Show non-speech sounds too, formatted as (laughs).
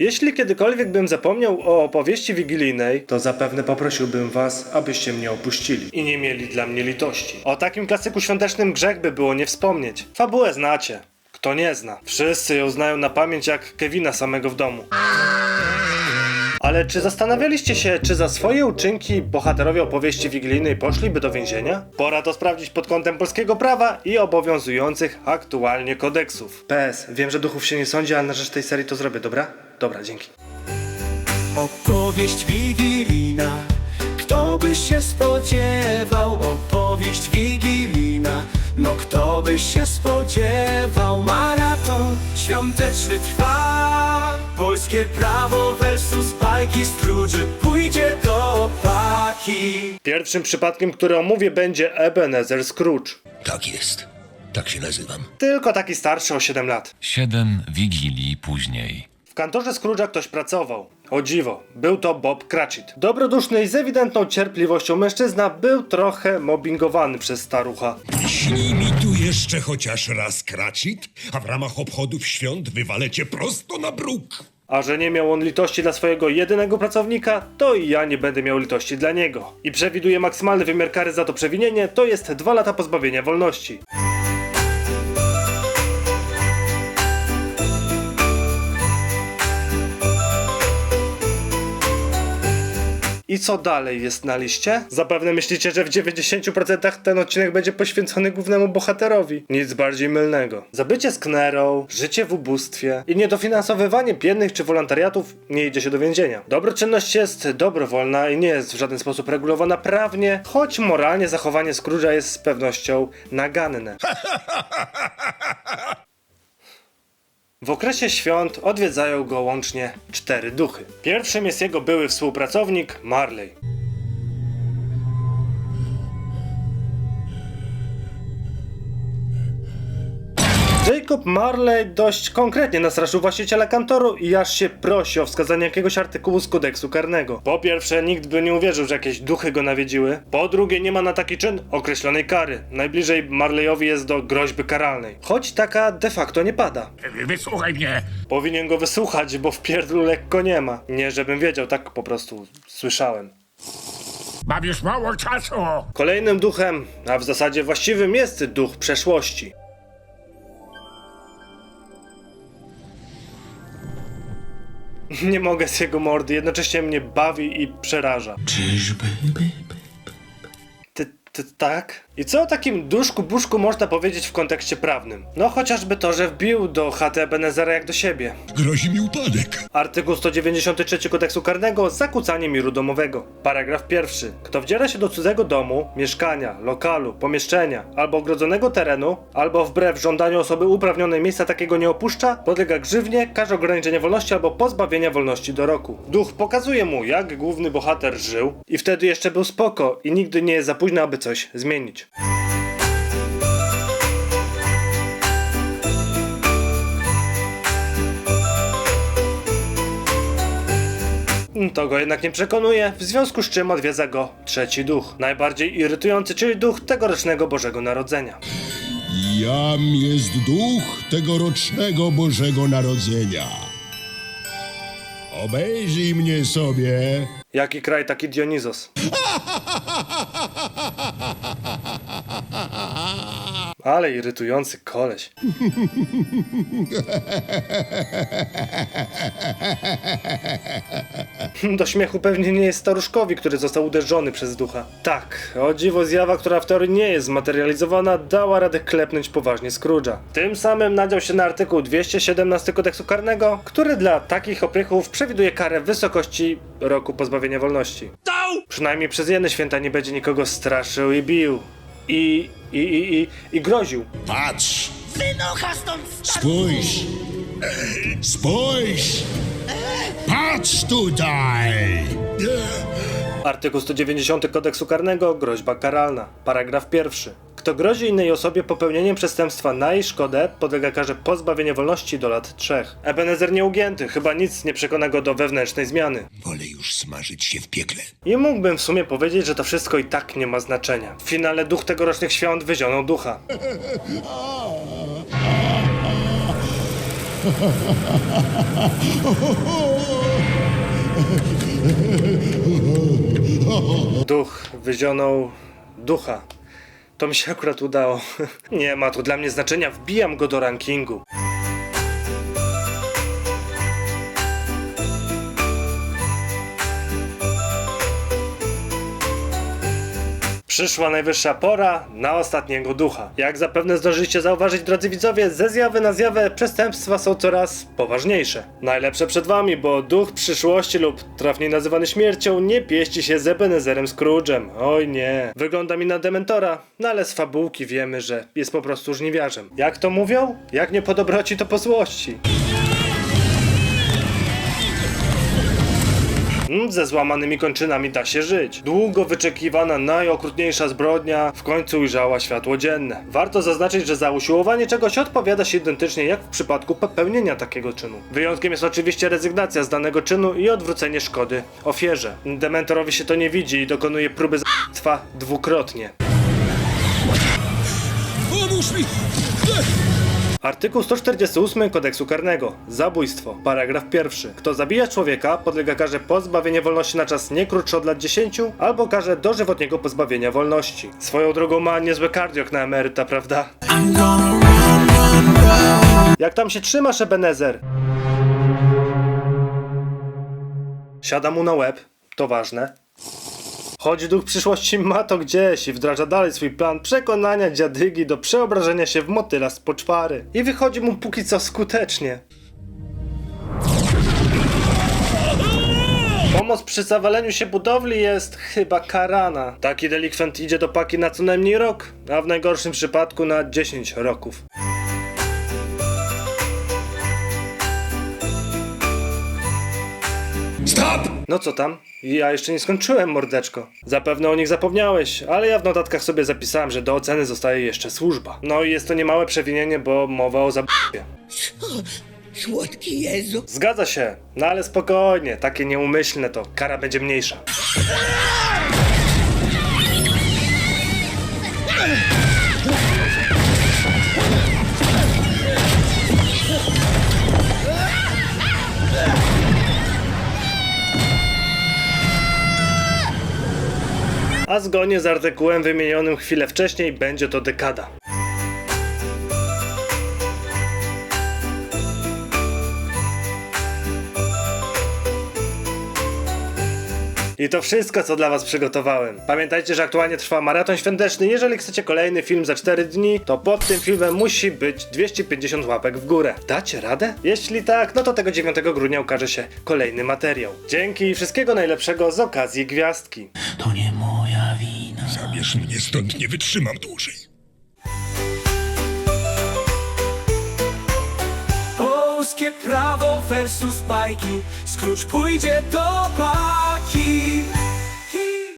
Jeśli kiedykolwiek bym zapomniał o opowieści wigilijnej, to zapewne poprosiłbym was, abyście mnie opuścili i nie mieli dla mnie litości. O takim klasyku świątecznym grzech by było nie wspomnieć. Fabułę znacie. Kto nie zna? Wszyscy ją znają na pamięć jak Kevina samego w domu. Ale czy zastanawialiście się, czy za swoje uczynki bohaterowie opowieści wigilijnej poszliby do więzienia? Pora to sprawdzić pod kątem polskiego prawa i obowiązujących aktualnie kodeksów. PS, wiem, że duchów się nie sądzi, ale na rzecz tej serii to zrobię, dobra? Dobra, dzięki. Opowieść wigilijna Kto by się spodziewał Opowieść wigilijna No kto by się spodziewał Maraton świąteczny trwa Polskie prawo versus bajki Scrooge pójdzie do paki Pierwszym przypadkiem, który omówię będzie Ebenezer Scrooge. Tak jest. Tak się nazywam. Tylko taki starszy o 7 lat. Siedem wigilii później. Kantorze Scrooge'a ktoś pracował. O dziwo, był to Bob Cratchit. Dobroduszny i z ewidentną cierpliwością mężczyzna był trochę mobbingowany przez starucha. Śnij mi tu jeszcze chociaż raz kracit, a w ramach obchodów świąt wywalę cię prosto na bruk. A że nie miał on litości dla swojego jedynego pracownika, to i ja nie będę miał litości dla niego. I przewiduje maksymalny wymiar kary za to przewinienie, to jest 2 lata pozbawienia wolności. I co dalej jest na liście? Zapewne myślicie, że w 90% ten odcinek będzie poświęcony głównemu bohaterowi. Nic bardziej mylnego. Zabycie z Knerą, życie w ubóstwie i niedofinansowywanie biednych czy wolontariatów nie idzie się do więzienia. Dobroczynność jest dobrowolna i nie jest w żaden sposób regulowana prawnie, choć moralnie zachowanie Scrooge'a jest z pewnością naganne. (laughs) W okresie świąt odwiedzają go łącznie cztery duchy. Pierwszym jest jego były współpracownik Marley. Jacob Marley dość konkretnie nastraszył właściciela kantoru i aż się prosi o wskazanie jakiegoś artykułu z kodeksu karnego. Po pierwsze, nikt by nie uwierzył, że jakieś duchy go nawiedziły. Po drugie, nie ma na taki czyn określonej kary. Najbliżej Marleyowi jest do groźby karalnej. Choć taka de facto nie pada. Wysłuchaj mnie. Powinien go wysłuchać, bo w pierdlu lekko nie ma. Nie żebym wiedział, tak po prostu słyszałem. Mam już mało czasu. Kolejnym duchem, a w zasadzie właściwym jest duch przeszłości. Nie mogę z jego mordy, jednocześnie mnie bawi i przeraża. Czyżby Ty, ty tak? I co o takim duszku buszku można powiedzieć w kontekście prawnym? No chociażby to, że wbił do chaty Ebenezera jak do siebie. Grozi mi upadek. Artykuł 193 kodeksu karnego zakłócanie miru domowego. Paragraf pierwszy. Kto wdziera się do cudzego domu, mieszkania, lokalu, pomieszczenia albo ogrodzonego terenu, albo wbrew żądaniu osoby uprawnionej miejsca takiego nie opuszcza, podlega grzywnie, karze ograniczenia wolności albo pozbawienia wolności do roku. Duch pokazuje mu, jak główny bohater żył i wtedy jeszcze był spoko i nigdy nie jest za późno, aby coś zmienić. To go jednak nie przekonuje, w związku z czym odwiedza go trzeci duch. Najbardziej irytujący, czyli duch tegorocznego Bożego Narodzenia. Jam jest duch tegorocznego Bożego Narodzenia. Obejrzyj mnie sobie. Jaki kraj, taki Dionizos. (laughs) Ale irytujący koleś. Do śmiechu pewnie nie jest staruszkowi, który został uderzony przez ducha. Tak, o dziwo zjawa, która w teorii nie jest zmaterializowana, dała radę klepnąć poważnie Scrooge'a. Tym samym nadział się na artykuł 217 kodeksu karnego, który dla takich oprychów przewiduje karę w wysokości roku pozbawienia wolności. Przynajmniej przez jedne święta nie będzie nikogo straszył i bił. I, i, i, i, i groził. Patrz. Spójrz. Spójrz. Patrz tutaj. Artykuł 190 kodeksu karnego, groźba karalna. Paragraf pierwszy. Kto grozi innej osobie popełnieniem przestępstwa na jej szkodę, podlega karze pozbawienia wolności do lat trzech. Ebenezer nieugięty, chyba nic nie przekona go do wewnętrznej zmiany. Wolę już smażyć się w piekle. I mógłbym w sumie powiedzieć, że to wszystko i tak nie ma znaczenia. W finale duch tegorocznych świąt wyzionął ducha. Duch wyzionął ducha. To mi się akurat udało. (laughs) Nie ma to dla mnie znaczenia, wbijam go do rankingu. Przyszła najwyższa pora na ostatniego ducha. Jak zapewne zdążyliście zauważyć, drodzy widzowie, ze zjawy na zjawę przestępstwa są coraz poważniejsze. Najlepsze przed wami, bo duch przyszłości lub trafniej nazywany śmiercią nie pieści się z Ebenezerem Scrooge'em. Oj nie. Wygląda mi na dementora, no ale z fabułki wiemy, że jest po prostu żniwiarzem. Jak to mówią? Jak nie po dobroci, to po złości. Mm, Ze złamanymi kończynami da się żyć. Długo wyczekiwana najokrutniejsza zbrodnia w końcu ujrzała światło dzienne. Warto zaznaczyć, że za usiłowanie czegoś odpowiada się identycznie jak w przypadku popełnienia takiego czynu. Wyjątkiem jest oczywiście rezygnacja z danego czynu i odwrócenie szkody ofierze. Dementorowi się to nie widzi i dokonuje próby zabójstwa dwukrotnie. Pomóż mi! Artykuł 148 kodeksu karnego. Zabójstwo. Paragraf pierwszy. Kto zabija człowieka, podlega karze pozbawienia wolności na czas nie krótszy od lat 10 albo karze dożywotniego pozbawienia wolności. Swoją drogą ma niezłe kardiok na emeryta, prawda? Jak tam się trzymasz, Ebenezer? Siada mu na łeb. To ważne. Choć duch przyszłości ma to gdzieś i wdraża dalej swój plan przekonania dziadygi do przeobrażenia się w motyla z poczwary. I wychodzi mu póki co skutecznie. Pomoc przy zawaleniu się budowli jest chyba karana. Taki delikwent idzie do paki na co najmniej rok, a w najgorszym przypadku na 10 roków. Stop! No co tam? Ja jeszcze nie skończyłem, mordeczko. Zapewne o nich zapomniałeś, ale ja w notatkach sobie zapisałem, że do oceny zostaje jeszcze służba. No i jest to niemałe przewinienie, bo mowa o zabójstwie. Słodki Jezu. Zgadza się, no ale spokojnie, takie nieumyślne to kara będzie mniejsza. (laughs) A zgodnie z artykułem wymienionym chwilę wcześniej będzie to dekada. I to wszystko, co dla Was przygotowałem. Pamiętajcie, że aktualnie trwa maraton świąteczny. Jeżeli chcecie kolejny film za 4 dni, to pod tym filmem musi być 250 łapek w górę. Dacie radę? Jeśli tak, no to tego 9 grudnia ukaże się kolejny materiał. Dzięki i wszystkiego najlepszego z okazji gwiazdki. To nie moja wina. Zabierz mnie stąd, nie wytrzymam dłużej. Polskie prawo versus bajki Scrooge pójdzie do paki